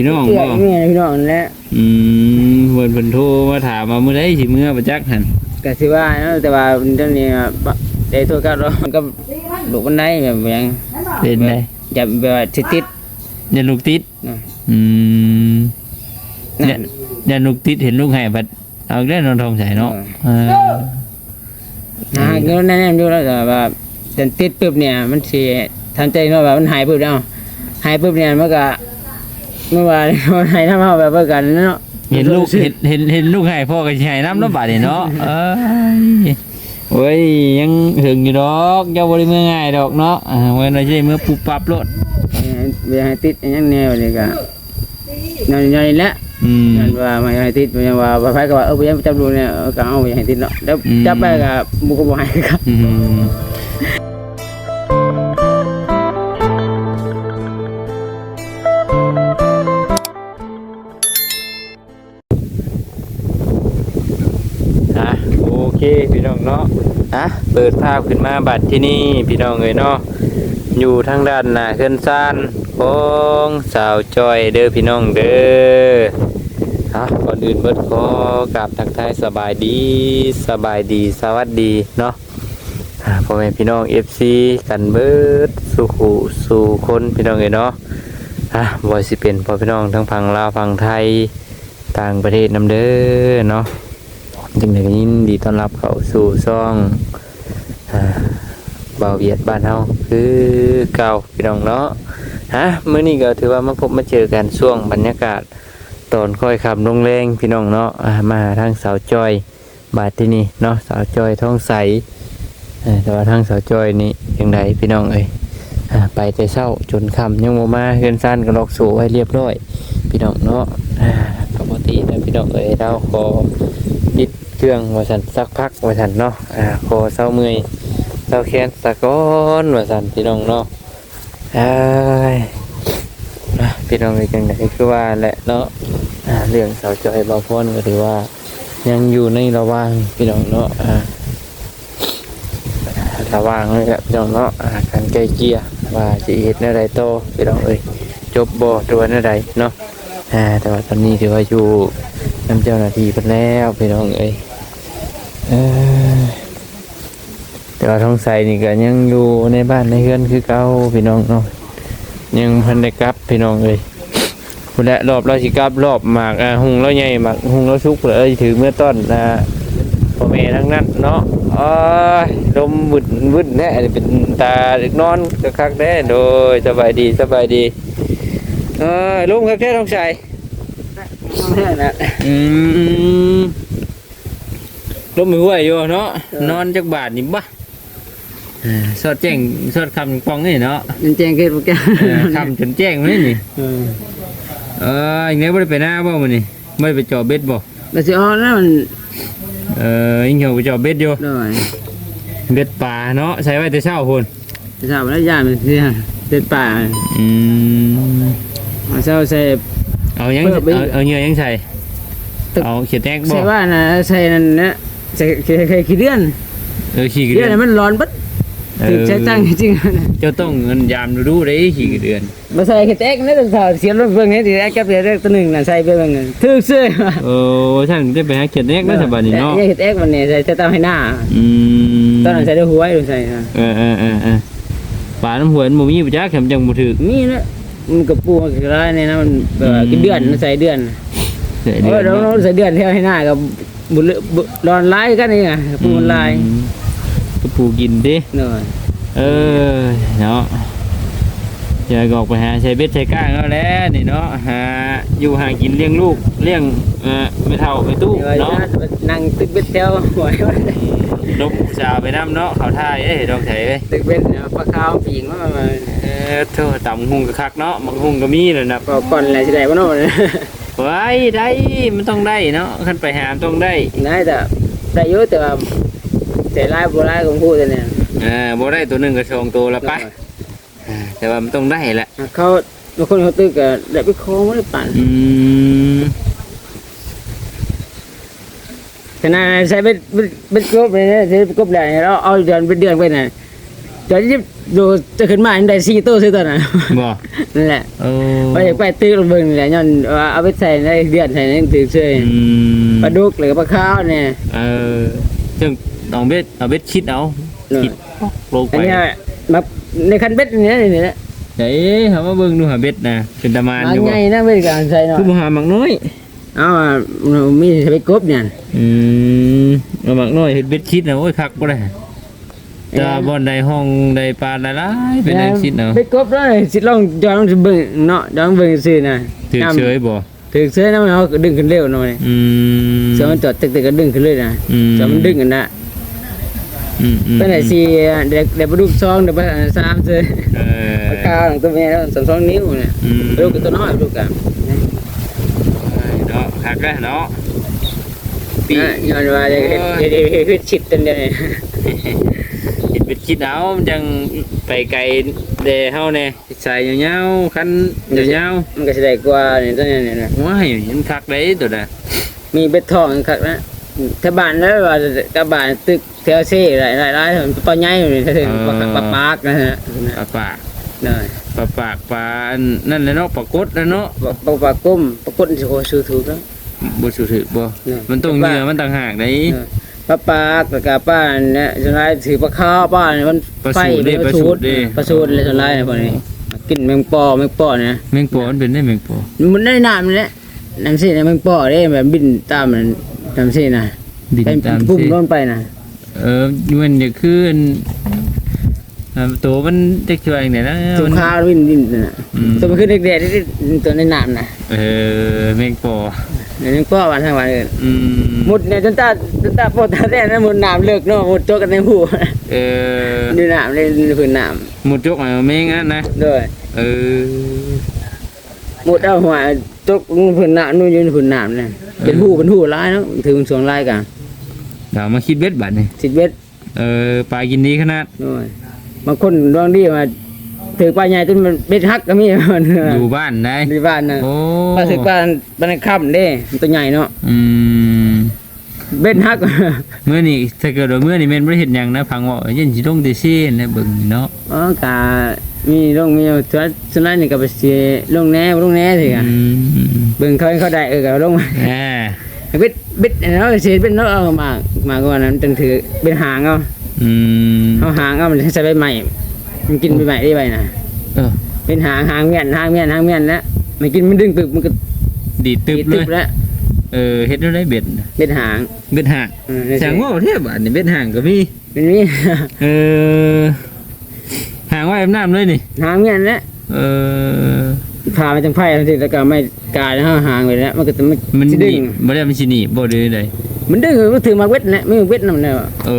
พี่น้องเกี่ยบ่วนี่พี่น้องนั่นแหละอืมเพิ่นเพิ่นโทรมาถามว่ามื้อใดสิมื้อบ่จักหั่นก็สิว่าเนาะแต่ว่าตอนนี้ได้โทรกับเราก็ลูกมันได้แบบหยังเป็นไดอย่าแบบว่าสิติดอย่าลูกติดนะอืมนั่อย่านอย่าลูกติดเห็นลูกให้บัดเอาได้นอนทองใส่เนาะเออหาเงินนั่นๆอยู่แล้วแต่ว่าจนติดปุ๊บเนี่ย มันสิทันใจเนาะว่ามันหายปุ๊บแล้วหายปุ๊บเนี่ยมันก็ เมื่อวานมันหายน้ำเฮาแบบเพื่อกันเนาะเห็นลูกเห็นเห็นเห็นลูกให้พ่อก็สิให้น้ำเนาะบาดนี่เนาะเอ้ยโอ้ยยังถึงอยู่ดอกอย่าบ่ได้มื้อง่ายดอกเนาะอ่าเว้นว่าสิมื้อปุ๊บปั๊บโลดเวลาให้ติดอันยังแนวนี่ก็นั่นนั่นแหละอืมนั่นว่าไม่ให้ติดมันว่าว่าไผก็ว่าเออบ่ยังจับดูเนี่ยเออก็เอาบ่ให้ติดเนาะแล้วอืมจับไปก็บ่ก็บ่ให้ครับ เปิดภาพขึ้นมาบัดที่นี่พี่น้องเอ้ยเนาะอยู่ทางด้านหน้าเคลื่อนซานของสาวจอยเด้อพี่น้องเด้ออะก่อนอื่นเบิดขอกราบทักทายสบายดีสบายดีสวัสดีเนาะพ่อแม่พี่น้อง FC กันเบิดสู่หูสู่คนพี่น้องเอ้ยเนาะอะบ่ว่าสิเป็นพ่อพี่น้องทั้งฝั่งลาวฝั่งไทยต่างประเทศนํเด้อเนาะจึงได้ยินดีต้อนรับเข้าสู่ซ่อง เบาเวียดบ้านเฮาคือเก่าพี่น้องเนาะฮะมื้อนี้ก็ถือว่ามาพบมาเจอกันช่วงบรรยากาศตอนค่อยขับลงแรงพี่น้องเนาะมาทางสาวจอยบาดที่นี่เนาะสาวจอยท้องใสแต่ว่าทางสาวจอยนี่ยังไงพี่น้องเอ้ยไปแต่เช้าจนคำยังโมมาเฮือนซ่านก็ล็อกสูไว้เรียบร้อย พี่น้องเนาะอ่าปกตินะพี่น้องเอ้ยเราขอ เครื่องไว้สันสักพักไว้สันเนาะอ่าขอเศร้าเมื่อยเศร้าแค้นสะก้อนไว้สันพี่น้องเนาะเอ้ยนะพี่น้องเอ้ยจังไดคือว่าแหละเนาะอ่าเรื่องเสาจอยบาพอนก็ถือว่า ยังอยู่ในระหว่างพี่น้องเนาะอ่าระหว่างเลยครับพี่น้องเนาะอ่าการไกลเกลี่ยว่าจะเฮ็ดในใดโตพี่น้องเอ้ยจบบ่ตัวในใดเนาะอ่าแต่ว่าตอนนี้ถือว่าอยู่ น้ำเจ้าหน้าที่เพิ่นแล้วพี่น้องเอ้ยเออแต่ว่าท้องใสนี่ก็ยังอยู่ในบ้านในเฮือนคือเก่าพี่น้องเนาะยังพิ่นได้กลับพี่น้องเอ้ยพุ่นแหละรอบเราสิกลับรอบหมากอ่าหุงเราใหญ่หมากหุงเราสุกเลยถือเมื่อต้นอ่าพ่อแม่ทั้งนั้นเนาะเอ้ยลมบึดบึดแน่เป็นตาเด็กนอนก็คักแน่โดยสบายดีสบายดีเอ้ยลุงครับแค่ต้องใส่ แม่นะอืมลมมือไหวอยู่เนาะนอนจักบาทนี่บ่อ่าสอดแจ้งสอดคำปองนี่เนาะมันแจ้งเกิดบ่แก่เออคำจนแจ้งเลยนี่เออเอออย่างนี้ไม่ได้ไปหน้าบ่มันนี่ไม่ได้ไปจอเบ็ดบ่แล้วสิอ๋อนั่นมันเออยิงเหี่ยวไปจอเบ็ดอยู่ด้วยเบ็ดป่าเนาะใช้ไว้แต่เช้าพุ่นจะทราบว่าย่านมันสิเด็ดป่าอืมเอาเช้าใส่ เอายังเปิดไปเอาเอาเหงื่อยังใส่ตึกเอาเขียดแตกบ่ใส่ว่านะใส่นั่นนะใส่ใส่ขี้เดือนเออขี่กระเดืเดืออนนมันร้อนปั๊ดเอถึองใช้ตั้งจริงๆนะเจ้าต้องเงินยามดูๆได้ขี่กระเดือนมาใส่ขี้แตกนี่ต้องเสียรถเบิ่งให้สิแอกกับเสียรถตัวหนึงน่ะใส่ไปเบิ่งถึกซื้อโอ้ท่านจะไปหาเขียดแตกแล้วสบายนี่เนาะขี้แตกมันนี่ใส่จะตามให้หน้า อืมตอนนั้นใส่ด้วยหัวอยู่ใส่นะเออเออเออเออป่าน้ำหวยมันบ่มีบ่จักแข็มจังบ่ถึกมีนะ มันกระปูมันกระไรเนี่ยนะมันแบบว่าอืม กินเดือนใส่เดือนเสียเอเดืออนเราเนาะเราใส่เดือนเท่าให้หน้ากับบุญเลบุร้อนลายกันนี่ไงปูมันลายอืมก็ปลูกกินดิเนาะเออเนาะ อย่าก็ออกไปหาใช้เบ็ดใช้ก้างเอาแหล้วนี่เนาะหาอยู่หากินเลี้ยงลูกเลี้ยงเอ่อไม่เท่าไม่ตู้เดี๋ยวเนาะนั่งตึกเบ็ดเที่ยวหวยไว้นกสาวไปน้ำเนาะเขาท่ายเอ้ยดอกไถเอ้ยตึกเบ็ดเนี่ยปลาขาวปีงมามาเออเธอต่ำหุงก็คักเนาะมักหุงก็มีเลยนะก็ก่อนอะไรสิได้บ่เนาะไว้ได้มันต้องได้เนาะขั้นไปหาต้องได้นายแต่ได้เยอะแต่ว่าแต่ลายบ่ลายของผู้แต่เนี่ยอ่าบ่ได้ตัวหนึ่งก็ชองตัวละไปอ่า แต่ว่ามันต้องได้แหละเขาบางคนเขาตึกก็ได้ไปคล้องไม่ได้ปั่นอืมขนาดใช้เบ็ดเบ็ดเบ็ดกบเลยนะใช้เบ็ดกบได้เราเอาเดือนเป็นเดือนไปน่ะเดี๋ยวจะดูจะขึ้นมาอันใด4ตู้ซื้อตัวน่ะบ่นั่นแหละโอ้ว่าอยากไปตื้อลงเบิ่งนี่แหละย้อนว่าเอาไปใส่ในเดือนใส่ในตื้อเฉยอืมปลาดุกหรือปลาข้าวเนี่ยเออจึงเอาเบ็ดเอาเบ็ดคิดเอาเออคิดลงอัไปนเนี้ยมา ในคันเบ็ดนี่นะนี่นะเฮ้ยหามาเบิ่งดูหาเบ็ดนะเป็นตะมานมาอยู่บ่ใหญ่นะเบ็ดการใส่เนาะคือบ่หาหมักน้อย เอาอะมีไปกบเนี่ย อืมเอาหมักน้อยเฮ็ดเบ็ดคิดนะโอ้ยคักบ่ได้จะบ่อนใดห้องใดปลาหลายๆเป็นจังคิดเนาะไปกบแล้วนี่สิลองย้อนลองสิเบิ่งเนาะย้อนเบิ่งซื่อนะถือเฉยบ่ถือเฉยนะมันเอาดึงขึ้นเร็วหน่อยอืมเสือมันจอดตึกๆก็ดึงขึ้นเลยนะอืมเสือมันดึงกันนะ อืมอืมเป็นไหนสิเด็กเด็กปลาดุกซองเด็กปลาสามเซยเออปลาข้าวของตัวแม่แล้วสองสองนิ้วเนี่ยอืมปลาดุกกับตัวน้อยปลาดุกกันเนาะคักแล้วเนาะปีอะย้อนว่าจะเฮ็ดเฮ็ดเฮ็ดเฮ็ดชิดกันเดี๋ยวนี้เฮ็ดเบ็ดคิดเอามันจังไปไกลเดเฮาแน่ใส่ยาวๆคันยาวมันก็สิได้กว่านี่ตัวนี้เนี่ยๆว้ายมันคักได้ตัวน่ะมีเบ็ดทองครับนะถ้าบ้านแล้วว่าถ้าบ้านตึก แถวเซ่หลายหลายหลายมันปลาใหญ่อยู่นี่ถ้าถึงปลาปลาปากนะฮะปลาปากนี่ปลาปากปลาอันนั่นแหละเนาะปลากดนะเนาะปลาปลาปลากุ้มปลากุ้มสิโหซื้อถูกแล้วบ่สุถือบ่นี่มันต้องเหงื่อมันต่างหากได้ปลาปากกับกาป้าเนี่ยส่วนไรถือปลาข้าวป้าเนี่ยมันปลาไฟสูตรดิปลาปลาสูสูตตรรดิปลาสูตรเลยส่วนไรเนี่ยพวกนี้กินแมงปอแมงปอเนี่ยแมงปอมันเป็นได้แมงปอมันได้น้ำเนี่ยน้ำสิเนี่ยแมงปอเด้แบบบินตามมันน้ำสินะบินเป็นตามปุ่มสิลงไปนะ เออมันจะคืออันอ่าตัวมันเด็กช่วยเนี่ยนะตัวมันข้าวบินบินน่ะอืม ตัวมันขึ้นเด็กๆที่ตัวในน้ำนะเออแมงปอเดี๋ยวนี้ก็วันทั้งวันเลยอืมมุดเนี่ยจนตาจนตาโปตาแดงนะมุดน้ำเลิกเนาะมุดโจกกันในหูเออดูน้ำเลยพื้นน้หมดจกมาแมงอะนะำด้วยเออมุดเอาหัวโจกพื้นน้ำนู่นอยู่ในพื้นน้ำเนี่ยเป็นหูเป็นหูร้ายเนาะถึงสวงลายกัน เดี๋ยวมาคิดเบ็ดบัดนี่สิบเบ็ดเออปลากินดีขนาดด้วยบางคนดวงดีมาถือปลาใหญ่จนมันเบ็ดฮักก็มีมันอยู่บ้านได้ในบ้านนะโอ้ปลาถือปลาปลาในค่ำเด้มันตัวใหญ่เนาะอืมเบ็ดฮักเมื่อนี่ถ้าเกิดว่าเมื่อนี่แม่นบ่ได้เฮ็ดหยังนะพังว่าเย็นสิลงแต่ซี่นะเบิ่งเนาะอ๋อกามีลงมีส่วนส่วนนั้นนี่ก็ไปเสียลงแน่ลงแน่สิค่ะอืมเบิ่งเขาให้เขาได้เออก็ลงมาอ่า บิดบิดเนาะเสียบิดเนาะเอามามาก่อนนั้นจึงถือเป็นหางเอาอืมเอาหางเอามันใช้ใบใหม่ มันกินใบใหม่ได้ใบนะเออเป็นหางหางเมียนหางเมียนหางเมียนแล้วมันกินมันดึงตึกมันก็ดีดตึบติดเลตึยกแล้วเออเฮ็ดได้เบ็ดน่ะเป็นหางเบ็ดห่างเออแสงว่าเทพบาดนี่เบ็ดห่างก็มีเป็นนี่ เออห่างไว้อาบน้ำเลยนี่ หางเมียนแล้วเออ พาไปจังไพ่ทันทีแล้วก็ไม่กายแล้วหางไปแล้วมันก็จะมันมันสิดึดึงงบ่ได้มันสิหนีบบ่ได้เลยมันดึงมันถือมาเวทนะไม่เวทนั่นแหละเอ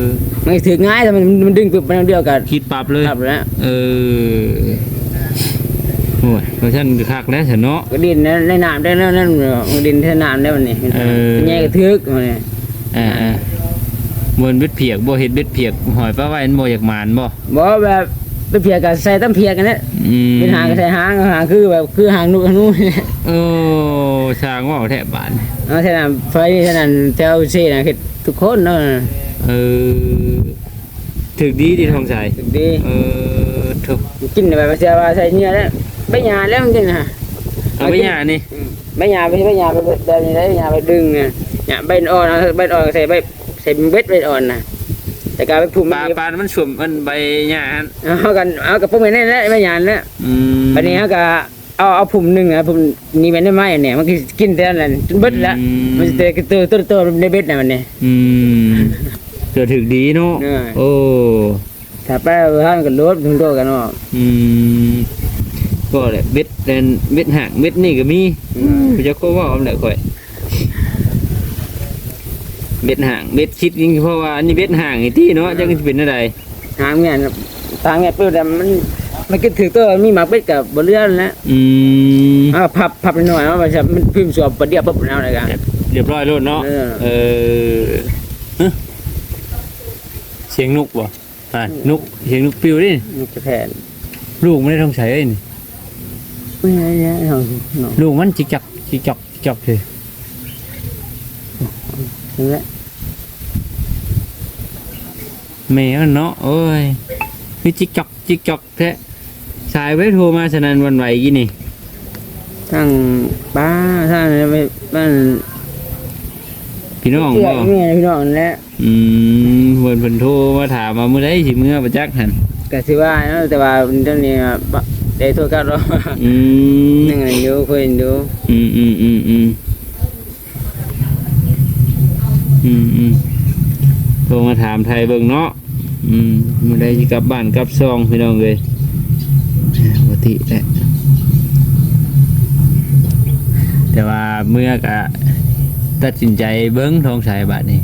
อ มันถือง่ายแต่มันมันดึงปึ๊บมันเดียวกันคิดปรับเลยครับแล้วเออโอ้ยเพราะฉะนันก็คักแล้วฉันเนาะ ก็ดินนะในน้ำได้แล้วนั่นมันดินที่น้ำได้มันนี่เออ แง่กระทึกมันนี่อ่าอ่าบนเบ็ดเพียกบ่เฮ็ดเบ็ดเพียกหอยปลาไว้อันบ่อยากหมานบ่ บอกแบบ ไปเพียกันใส่ตั้มเพียกันเนี่ยอืมเป็นหางก็ใส่หางหางคือแบบคือหางนู่นนู่นเนี่ยโอ้ช่างว่าแทบบานเอาเท่านั้นไฟเท่านั้นแถวเซ่นะคือทุกคนเนาะเออถึกดีดีทองใสถึงดีเออถูกกินแบบเสียว่าใส่เนื้อแล้วใบหญ้าแล้วมันกินนะเอาไปย่านี่ใบหญ้าไปใบหญ้าไปแบบนี้ได้ใบหญ้าไปดึงเนี่ยเนี่ยใบอ่อนเอาใบอ่อนใส่ใบใส่เบ็ดใบอ่อนนะ แต่การไปพุ่มปลาปลามันสวมมันใบหญ้าหั่นเอากันเอากับพวกนี้นี่แหละใบหญ้าเนี่ยอืมวันนี้เขาก็เอาเอาพุ่มหนึ่งนะพุ่มนี่มันได้ไหมเนี่ยมันก็กินแต่นั้นจนเบิดละมันจะเตะตัวตัวตัวในเบ็ดนะมันเนี่ย อืมเกิดถึกดีเนาะเออ โอ้ถ้าไปห้างก็ลดถึงตัวกันเนาะอืมก็แหละเบ็ดแดนเบ็ดห่างเบ็ดนี่ก็มีกูจะโค้ว่าเอาแหละข่อย เบ็ดห่างเบ็ดคิดจริงเพราะว่าอันนี้เบ็ดห่างไอ้ที่เนาะจังสิเป็นอะไรหางเนี่ยทางเนี่ยเปิดแต่มันมันก็ถือตัวมีหมากเบ็ดกับบเรือนแล้วอืมอ่าพับพับหน่อยว่ามันจะมันพิมพ์สวบประเดี๋ยวปุ๊บแล้วอะไรกันเรียบร้อยแล้วเนาะเออ เออฮะเสียงนกบ่อ่านุกเสียงนกปิวดิมันจะแผนลูกไม่ได้ท้องใช้เอ้ยนี่ไม่ใช่เนี่ยเนาะเนาะลูกมันจิกจักจิกจักจิกจักเลย นี่แหละแม่มันเนาะโอ้ยคือจิกจอกจิกจอกแท้สายไว้โทรมาสนันหวันไหวกี่นี่ทั้งป้าทั้งอะไรไปบ้านพี่น้องเกี่ยบ่วนี่พี่น้องนั่นแหละอืมเพิ่นเพิ่นโทรมาถามมาเมื่อใดสิเมื่อประจักษ์หั่นก็สิว่าเนาะแต่ว่าตอนนี้บะได้โทรกลับเราอืม นั่งกันอยู่คุยกันอยู่อืมอืมอืมอืม อืมอืมโทรมาถามไทยเบิ่งเนาะอืมเมื่อใดสิกลับบ้านกลับซองพี่น้องเลยปกติแหละแต่ว่าเมื่อกะตัดสินใจเบิ้งทองสายบาทนี่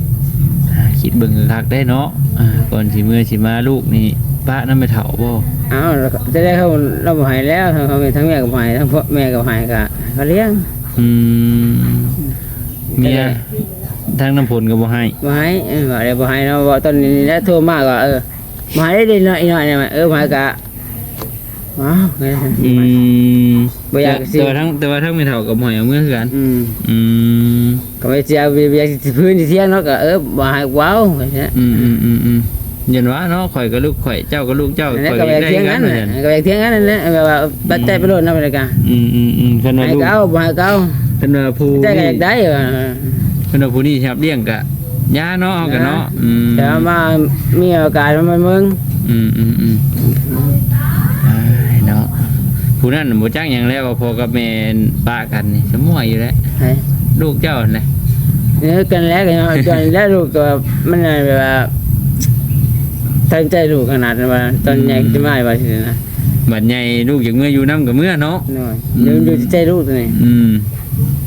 อ่าคิดเบิ่งคักๆได้เนาะอ่าก่อนสิเมื่อสิมาลูกนี่ป้านั่นไปเถาบ่อ้าวแล้วก็จะได้เขาเราบ่ใหายแล้วทั้งเขาทั้งแม่กับหายทั้งพ่อแม่กับหายก็เขาเลี้ยงอืมเมีย ทางน้ำผลก็บ่ให้บ่ใหายเออว่าได้บ่ใหายเนาะว่าตอนนี้แล้วโทรมาก็เออบ่ใหายได้หน่อยหน่อยเนี่ยเออบ่ใหายก็ว้าวไงอืมบ่อยากสิแต่ว่าทั้งแต่ว่าทั้งไม่เท่ากับหอยเอาเมื่อคือกันอืมอืมก็ไม่เสียบ่อยากสิพื้นสิเสียเนาะก็เออบ่ใหายว้าวว่าซั่นอืมอืมอืมอืมยันว่าเนาะข่อยกับลูกข่อยเจ้ากับลูกเจ้าแล้วข่อยก็ไปได้เที่ยงกักันนเหมือนน่ะกันก็ไปเที่ยงกันนั่นแหละแบบว่าปัจจัยไปโลดนำเลยกันอืมอืมอืมคันว่าให้ลูกเก้าบ่ให้เก้าคันว่าผู้ใจก็นี่อยากได้ เออคันว่าผู้นี่ชอบเลี้ยงกะย่าเนาะเอากันเนาะอืมแต่ว่ามามีโอกาสมาเมืองอืมอืมอืมอ้ายเนาะผู้นั้นบ่จักหยังแล้วว่าพ่อกับแม่ป้ากันนี่สมวยอยู่แล้วให้ลูกเจ้าน่ะเนี่ยกันแล้วกันเนาะตอนแล้วลูกก็มันแบบว่าตั้งใจลูกขนาดนั้นว่าตอนใหญ่จะมาว่าสินะบัดใหญ่ลูกอยากเมื่ออยู่นํกับเมื่อเนาะน้อยเดี๋ยวดูที่ใจลูกตัวนี้อืม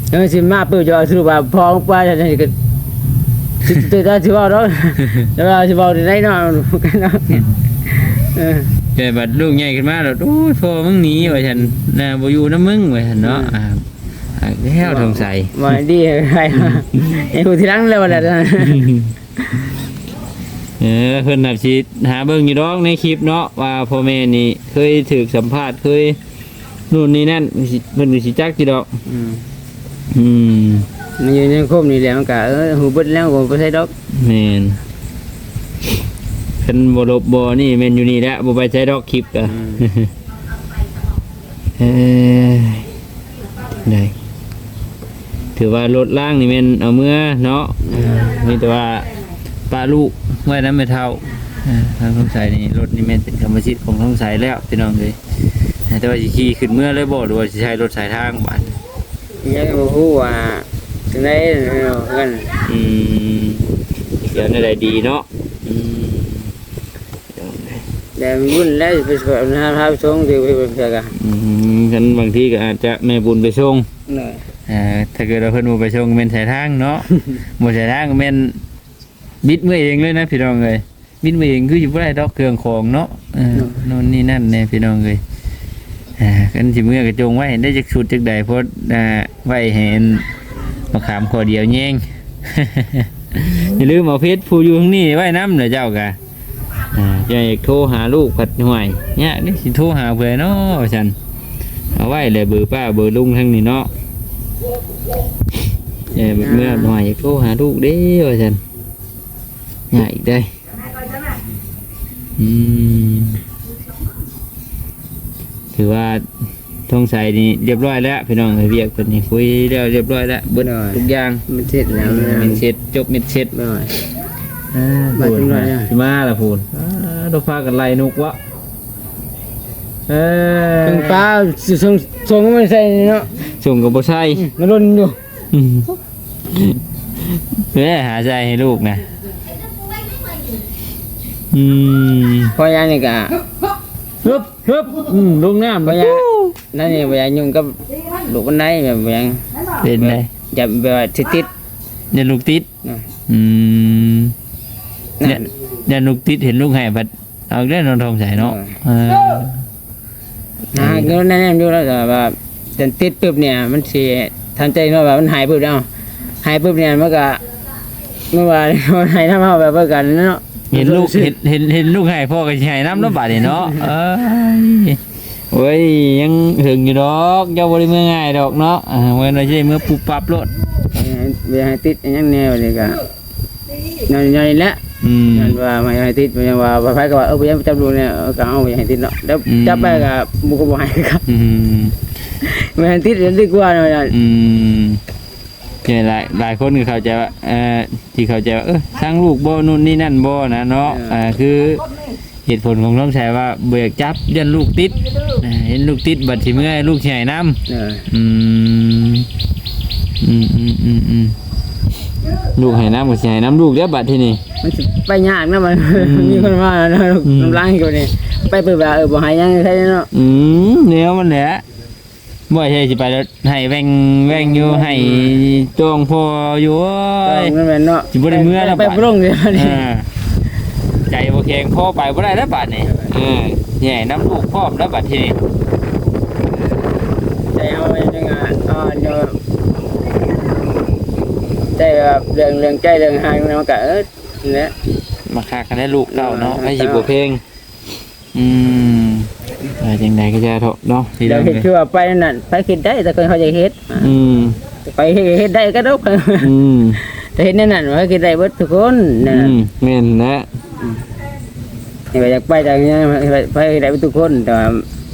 แล้วสิมาเปิดจะสรุปว่าพองป้าจะนี่ก็สิตัวตาสิว่าเนาะแล้วว่าสิว่าได้เนาะกันเนาะเออแต่บัดลูกใหญ่ขึ้นมาแล้วโอ้ยพ่อมึงหนีว่าฉันน่ะบ่อยู่นํมึงว่าฉันเนาะอ่าอ่าแล้วทองใสว่าดีใครไอ้ผู้ที่รังแล้วว่าแล้วเออเพิ่นน่ะสิหาเบิ่งอยู่ดอกในคลิปเนาะว่าพ่อแม่นี่เคยถูกสัมภาษณ์เคยนู่นนี่นั่นเพิ่นสิจักอยู่ดอกอืม อืมมันอยู่ในคมนี่แหละมันก็เออหูเบิดแล้วก็บ่ใช่ดอกแม่นเพิ่นบ่ลบบ่นี่แม่นอยู่นี่แหละบ่ไปใช้ดอกคลิปก็เออได้ถือว่ารถล่างนี่แม่นเอาเมื่อเนาะเออมีแต่ว่าปลาลูกไว้นั้นไม่เท่าเออทางสงสัยนี่รถนี่แม่นเป็นกรรมสิทธิ์ของสงสัยแล้วพี่น้องเลยแต่ว่าสิขี่ขึ้นเมื่อเลยบ่หรือว่าสิใช้รถสายทางบ้าน ยังบ่ฮู้ว่าจังได๋เนาะกันอืมเดี๋ยวนี่ได้ดีเนาะอืมเดี๋ยวนะแต่มันวุ่นแล้วไปสอนหาพาไปส่งที่ไปเพื่อกันอืมฉันบางทีก็อาจจะแม่บุญไปส่งหน่อยเอ่อถ้าเกิดเราเพิ่นบ่ไปส่งก็แม่นสายทางเนาะบ่สายทางก็แม่นบิดมือเองเลยนะพี่น้องเอ้ยบิดมือเองคืออยู่บ่ได้ดอกเครื่องของเนาะเออโน่นนี่นั่นแน่พี่น้องเอ้ยอ่า กันสิมื้อก็จงไว้ได้จักชุดจักใดเพราะอ่าไว้ให้อันมะขามขอเดียวแย่งอย่าลืมเอาเพชรผู้อยู่ข้างนี้ไว้น้ำเด้อเจ้ากะอ่าจะโทรหาลูกผัดห่วยเนี่ยนี่สิโทรหาเพื่อเนาะว่าซั่นเอาไว้เลยเบอร์ป้าเบอร์ลุงทั้งนี้เนาะเออเมื่อหน่อยโทรหาลูกเด้ว่าฉันใหญ่อีกได้อืม ถือว่าทงใส่นี่เรียบร้อยแล้วพี่น้องเอ้ยเวียกคนนี้คุยแล้วเรียบร้อยแล้วเบิดทุกอย่างมันเสร็จแล้วมินเช็ดจบมินเช็ดหน่อย อ่ามาถึงไหนอะ สิมาละพูนอ่าดอกฟ้ากันไล่นกวะเออถึงป้าสิส่งส่งมันใส่เนาะส่งกับบ่ใช่มันล้นอยู่อืมแม่หาใจให้ลูกนะอืมพอยานี่ก็ ฮึบฮึบอืมลงน้ำพอยานั่นนี่พอยายุ่งกับลูกคนใดแบบบ่ยังเป็นไงจะแบบว่าสิติดยันลูกติดอะอืมนั่ยันนยันลูกติดเห็นลูกให้บัดเอาได้นอนทองใส่เนาะเออหาเงินนั่นอยู่แล้วก็ว่าจนติดปุ๊บเนี่ย มันสิทันใจเนาะว่ามันหายปุ๊บแล้วหายปุ๊บเนี่ยมันก็เมื่อวานมันหายน้ำเฮาแบบว่ากันเนาะ เห็นลูกเห็นเห็นเห็นลูกให้พ่อก็สิให้น้ำเนาะบาดนี่เนาะเอ้ยโอ้ยยังถึงอยู่ดอกเจ้าบ่ได้เมื่อง่ายดอกเนาะอ่าเมื่อเราสิได้เมื่อปุบปับโลดเวลาติดอันยังแนวเลยก็นอนนอนละอืม นั่นว่าไม่ให้ติดมันยังว่าว่าไผก็ว่าเออบ่ยังจับดูเนี่ยเออก็เอาอย่าให้ติดเนาะแล้วอืม จับไปก็บ่ก็บ่ให้ครับอืมไม่ให้ติดดีกว่าเนาะอืม เนี่ยหลายหลายคนก็เข้าใจว่าเอ่อที่เข้าใจว่าเออทางลูกบ่นู่นนี่นั่นบ่นะเนาะอ่าคือเหตุผลของน้องชายว่าเบิกจับยันลูกติดอ่าเห็นลูกติดบัดสิเมื่อยลูกสิให้นํเอออืมอืมอืมอืมอืมลูกให้น้ำก็สิให้น้ำลูกเด้อบัดที่นี่ มันสิไปยากนะมันอืมมีคนว่านะอืม น้ำล้างอยู่นี่ไปเปิดว่าเออบ่ให้ยังใช่เนาะ อืมแนวมันแหละ บ่ใช่สิไปแล้วให้แว่งแว่งอยู่ให้จองพออยู่โอ้ย นั่นแม่นเนาะสิบ่ได้เมื่อแล้วไปบัดบ่ลงเลยนี่อ่าใจบ่แข็งพอไปบ่ได้แล้วบัดนี่เออใหญ่น้ำลูกพร้อมแล้วบัดที่นี่ใจเอาไว้จังอะอ่าเดี๋ยวใจแบบเรื่องเรื่องใจเรื่องหางมันก็เออเนี่ย มาคากันได้ลูกเต้าเนาะเออให้สิบ่เพลงอืม ว่าจังไดก็จะเถอะเนาะที่เดี๋ยวเราเฮ็ดคือว่าไปนั่นไปคิดได้แต่คนเขาจะเฮ็ดอืมไปเฮ็ดเฮ็ดได้ก็ดอกอืมแต่เฮ็ดแนั่นนั่นว่าคิดได้เบิดทุกคนนั่นอืน่ะมแม่นนะนี่ว่าอยากไปจากนี้ไปเฮ็ดได้เบิดทุกคนแต่ว่า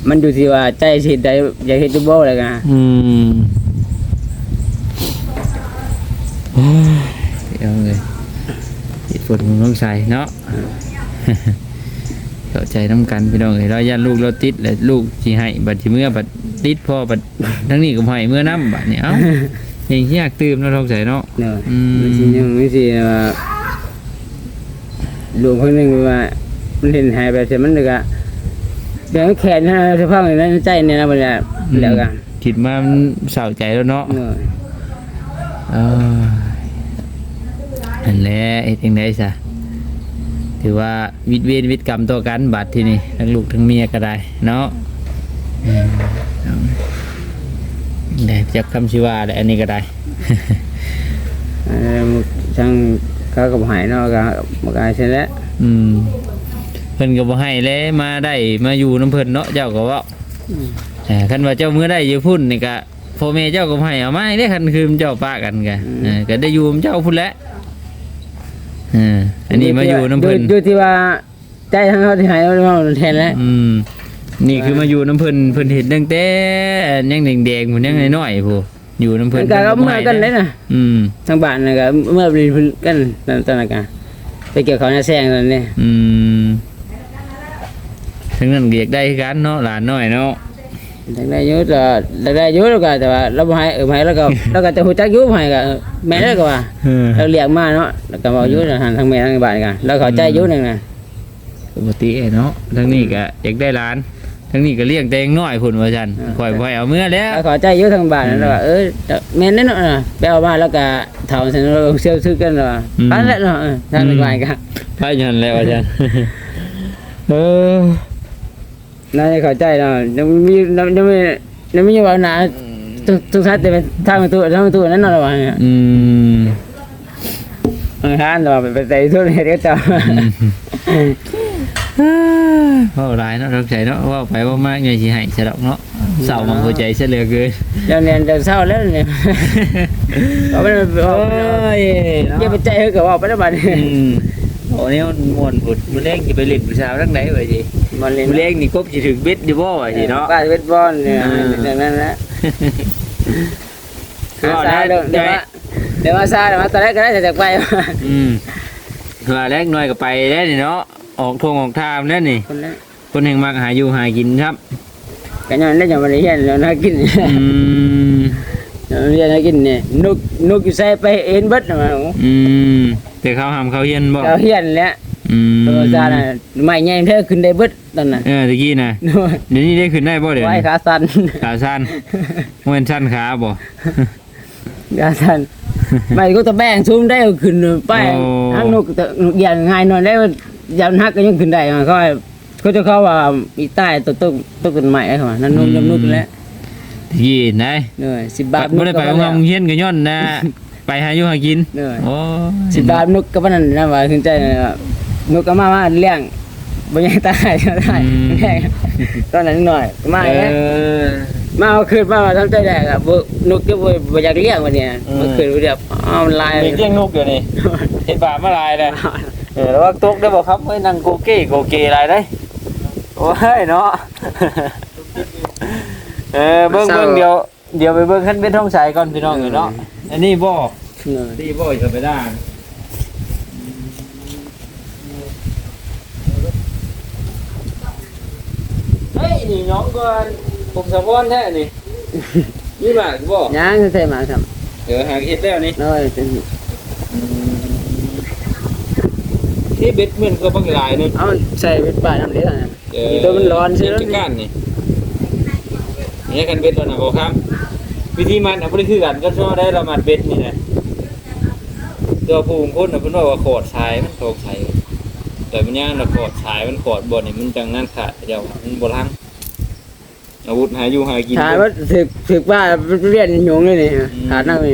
มันอยู่ที่ว่าใจสิได้อยากเฮ็ดอยู่บ่แล้วกันอืมเอ้ยเอาเลยเหตุผลของน้องชายเนาะ เข้าใจน้ำกันพี่น้องเอ้ยเราย่านลูกเราติดเลยลูกสิให้บัดสิเมื่อบัดติดพ่อบัดทั้งนี้ก็บ่ให้เมื่อน้ำบัดนี่เอ้าอย่างที่อยากตื่มเนาะท้องใจเนาะเนาะอืมมันสิยังมันสิว่าลูกคนหนึงว่ามันเห็นหายไปเสร็จมันนึกอะเดี๋ยวแขนนะสภาพอย่างนั้นใจเนี่ยนะบ่ได้แล้วกันคิดมามันเศร้าใจแล้วเนาะเนาะเอออันแหละไอ้จังไดซะ ถือว่าวิทย์เวรวิทย์กรรมต่อกันบาดที่นี่ทั้งลูกทั้งเมียก็ได้เนาะอืมเอาได้จักคำชิว่าได้อันนี้ก็ได้เออช่างเขาก็บ่ใหายเนาะก็บ่กล้าเช่นแล้วอืมเพิ่นก็บ่ให้แล้วมาได้มาอยู่น้ำเพิ่นเนาะเจ้าก็เว่าเออคันว่าเจ้ามือได้อยู่พุ่นนี่ก็พ่อแม่เจ้าก็บ่ให้เอามาให้ได้คันคือเจ้าป้ากันกันเออก็ได้อยู่กับเจ้าพุ่นแหล้วเอออันนี้มาอยู่น้ำเพิ่นดูที่ว่าใจทางเขาที่ใหายเราแทนแล้วอืมนี่คือมาอยู่น้ำเพิ่นเพิ่นเห็นตั้งแต่ยังแดงๆพุ่นยังน้อยๆพุ่นอยู่น้ำเพิ่เพิ่นนก็พิ่เอาบ่เมื่อให้กันเลยนะอืมทางบ้านน่ะก็เมื่อเรียนกันตอนตอนนั้นก็ไปเกี่ยวเขาในแซงตอนนี้อืมทั้งนั้นก็อยากได้คือกันเนาะหลานน้อยเนาะ ทางได้อยุติได้ได้อยุติก็แต่ว่าเราบ่ให้เออบ่ให้แล้วก็แล้วก็จะฮู้จักอยู่บ่ให้ก็เออแม่แล้วก็ว่าเออเราเรียกมาเนาะแล้วก็บอกอยู่ทางทางแม่ทางบ้านกันแล้วเขาใจอยู่นึงน่ะปกติเนาะทั้งนี้ก็อยากได้หลานทั้งนี้ก็เลี้ยงแต่งน้อยพุ่นว่าซั่นข่อยบ่ให้เอาเมื่อแล้วแล้วเขาใจอยู่ทางบ้านนั่นแล้วก็เออแม่นนั่นเนาะไปเอามาแล้วก็เฒ่าซั่นเราเชื่อซื้อกันเนาะปานแล้วเนาะเออทางบ้านกันพายันแล้วว่าซั่นเออ น่าจะเข้าใจเนาะยังมียังไม่ยังไม่ว่าหนาทุกทุกท่านจะเป็นทางประตูทางประตูนั่นเนาะระวังเนี่ยอืมเออท่านเราไปใส่ทุนเฮ็ดก็จะเว้าหลายเนาะทักใจเนาะเว้าไปเว้ามาใหญ่สิให้ซะดอกเนาะเศร้ามันหัวใจซะเหลือเกินเดี๋ยวเรียนจะเศร้าแล้วเนี่ยเอาไปเอาโอ้ไปยอย่าไปใจเฮาก็ว่าไปแล้วบัดนี้อืมโอ้เนี่ยมันม่วนพุดมื้อแรกสิไปเล่นผู้สาวทางไหนว่าสิ มันเรียนมื้อแรกนี่กบสิถึงเบ็ดอยู่บ่ว่าสิเนาะ ป้าเวทบอลเนี่ยอ่า อย่างนั้นแหละก็ซาได้เดี๋ยวเดี๋ยวว่าเดี๋ยวว่าซาเดี๋ยวว่าตอนแรกก็ได้จะไปอืมว่าแรกน้อยก็ไปแล้วนี่เนาะออกทงออกทามแล้วนี่ คนนั้นคนแห่งมักหาอยู่หากินครับ กันย้อนได้ยังบ่ได้เรียนแล้วน่ากินอืมเรียนน่ากินเนี่ยนกนกอยู่ใส่ไปเอ็นเบิดนะมาอืมแต่เขาหามเขาเฮียนบ่ เราเฮียนแล้ว อืมตัวซาน่ะไม่ใหญ่เท่าขึ้นได้เบิดตอนน่ะเออตะกี้น่ะเดี๋ยวนี้ได้ขึ้นได้บ่เดี๋ยวไว้นี้ขาสั่นขาสั้นเว้นสั้นขาบ่ ขาสั่นไม่ก็ตะแบงซูมได้เอาขึ้นไปโอ้ ทั้งนกตะนกยันง่ายหน่อยได้ว่ายามฮักก็ยังขึ้นได้มาเขาให้เขาจะเข้าว่าอีใต้ตัวต้นต้นต้นไม้เขาว่านั่นนกยำนกแล้วตะกี้ไหนเหนื่อยสิบบาทบ่ได้ไปโรงเรียนก็ย้อนนะ ไปหาอยู่หากินเหนื่อย โอ้สิบบาทนกก็ว่านั่นนะว่าขึ้นใจนะว่า นกก็มามาเลี้ยงบ่ยังตายก็ได้แม่งตอนนั้นหน่อยมาเอแล้วอมาเอาคืนมาทำใจได้ครับบ่นกก็บ่บ่อยากเลี้ยงวันเนี้ยอืม เมื่อคืนเรียบอ้าวมันลายเลี้ยงนกเดี๋ยวนี้เฮ็ดบาปมาหลายแล้วเออแล้วว่าตกได้บ่ครับเฮ้ยนั่งโกเก้โกเกอะไรได้โอ้ยเนาะเออเบิ่งเบิ่งเดี๋ยวเดี๋ยวไปเบิ่งขั้นเป็นท้องสายก่อนพี่น้องเอ้ยเนาะอันนี้บ่เออที่บ่จะไปได้เฮ้ย นี่น้องก่อนผมสะพอนแท้นี่นี่มากบ่ย่างใส่มาครับเดี๋ยวหาเฮ็ดแล้วนี่น้อยเป็นที่เบ็ดเหมือนก็บางหลายนึงเอาใส่เป็นปลาน้ำเลี้ยงนะเออนี่ตัวมันร้อนใช่ไหมจัดการนี่นี่กันเบ็ดแล้วนะบ่ครับ วิธีมันอะบ่ได้คือกันก็ชอได้ละมัดเบ็ดนี่นะตัวผู้ของคนน่ะเพิ่นว่าว่าขอดทรายมันตกใส่แต่มันย่างน่ะขอดทรายมันขอดบ่นี่มันจังนั้นขาดเดียวมันบ่ทัง อาวุธหาอยู่หากิน ขาดว่าถึกถึกว่าเรียนหยงเลยนี่ขาดนั่งนี่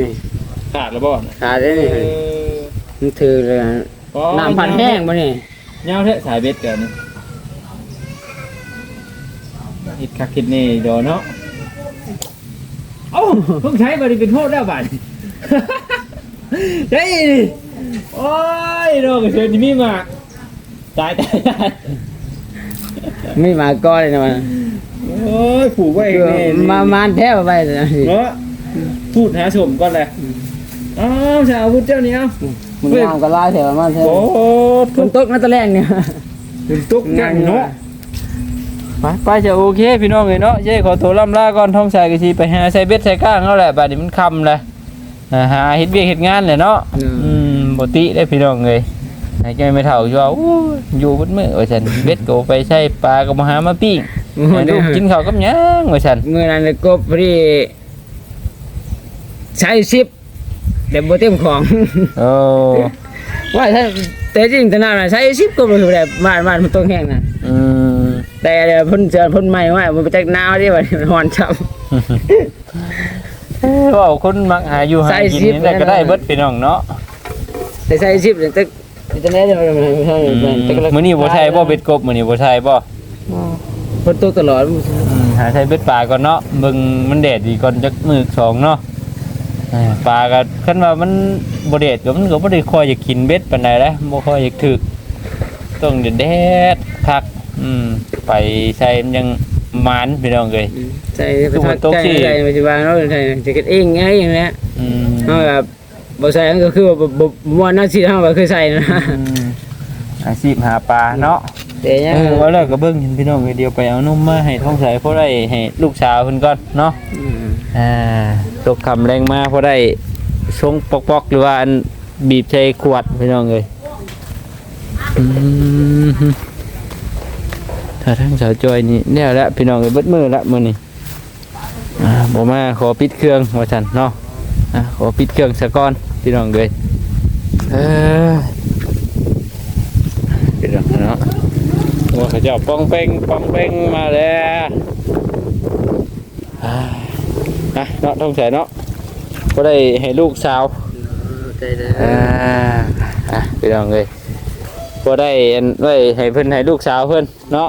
ขาดแล้วบ่น่ะขาดได้เอนี่อมันถือเลยน้ำพันแห้งมานี่ยาวแท้สายเบ็ดกันนี่เฮ็ดคักเฮ็ดนี่เดอเนาะเอ้าเพิ่งใช้บริเป็นโทษแล้วบัด เฮ้ยโอ้ยโดนเชิญที่มีมาตายตายตาย ไม่มาก้อนเลยนะมัน โอ้ยผูกไว้เองนี่มามานแทบไปเลยเนาะพูดหาสมก่อนเลยอ้าวชาวพุทธเจ้านี่เอ้ามันงามก็ล่าแถวมาเถโอ้อะฝนตกนั่นตะแรงเนี่ยถึงตุกจังเนาะไปไปจะโอเคพี่น้องเลยเนาะเจ้ขอตัวล่ำลาก่อนท่องสายกะทีไปหาใส่เบ็ดใส่ก้างเขาแหละบัดนี้มันคำเลยอ่าหาเฮ็ดเวียกเฮ็ดงานเลยเนาะอืมบติได้พี่น้องเลยไอ้แกไม่เท่าอยู่ว่าโอ้ยอยู่บนมือว่าฉันเบ็ดก็ไปใช้ปลาก็มาหามาปิ้ง ให้ลูกกินข้าวกับหยังว่าฉันเมื่อนั้นเลยก็พอดีใช้ซิปเดี๋ยวโบเต็มของ โอ้ว่าถ้าแต่จริงแต่นานนะใช้ซิปก็บ่ถูกแบบบ้านบ้านมันต้องแห้งนะอืมแต่เดี๋ยวพ่นเจอพ่นใหม่ว่ามันไปจากหนาวที่ว่ามันร้อนช้ำเอ้ยว่าคนมักหาอยู่หาใส่กินซิปนี่แหละก็ได้เบิดพี่น้องเนาะแต่ใช้ซิปเนี่ยแต่แต่แน่จะมันไม่ใช่อืมมื้อนี้บ่ใช่บ่เบ็ดกบมื้อนี้บ่ใช่บ่ ฝนตกตลอดอืมหาใช้เบ็ดปลาก่อนเนาะเบิ่งมันแดดดีก่อนจักมื้อสองเนาะอ่าปลาก็คันว่ามันบ่แดดก็มันก็บ่ได้ค่อยอยากกินเบ็ดปานใดเด้บ่ค่อยอยากถึกต้องแดดๆคักอืมไปใส่มันยังหมานพี่น้องเอ้ยใช่ไปทักใจใจไปสิว่าเราใช่จะเก็บเองไงอย่างเงี้ยอืมเขาแบบบ่ใส่ก็คือว่าบ่ม่วนน่าสิเฮาบ่เคยใส่นะอาชีพหาปลาเนาะ แต่ยังเออว่าแล้วก็เบิ่งเห็นพี่น้องเดียวไปเอานมมาให้ท้องใสเพราะได้ให้ลูกสาวเพิ่นก่อนเนาะอ่าตกคำแรงมาเพราะได้ชงปอกๆหรือว่าอันบีบใช้ขวดพี่น้องเอ้ยอืมถ้าทั้งสาวจอยนี่แน่ละพี่น้องเอ้ยเบิดมือละมื้อนี้อ่าบ่มาขอปิดเครื่องว่าซั่นเนาะอะขอปิดเครื่องซะก่อนพี่น้องเอ้ยเออ พี่น้องเนาะว่าเขาเจะป้องเป้งป้องเป้งมาแล้วอ่าอะเนาะต้องใส่เนาะก็ได้ให้ลูกสาวใจเด้อ่าอะพี่น้องเลยก็ได้อันไว้ให้เพิ่นให้ลูกสาวเพิ่นเนาะ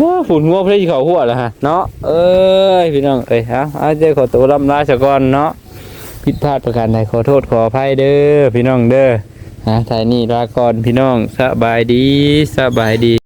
ว้าฝุ่นงัวเพิ่นสิเขาหัวแล้วฮะเนาะเอ้ยพี่น้องเอ้ยเอาเอาเจ้าขอตัวลำลาซะก่อนเนาะผิดพลาดประการใดขอโทษขออภัยเด้อพี่น้องเด้อ นะทายนี่ลาก่อนพี่น้องสบายดีสบายดี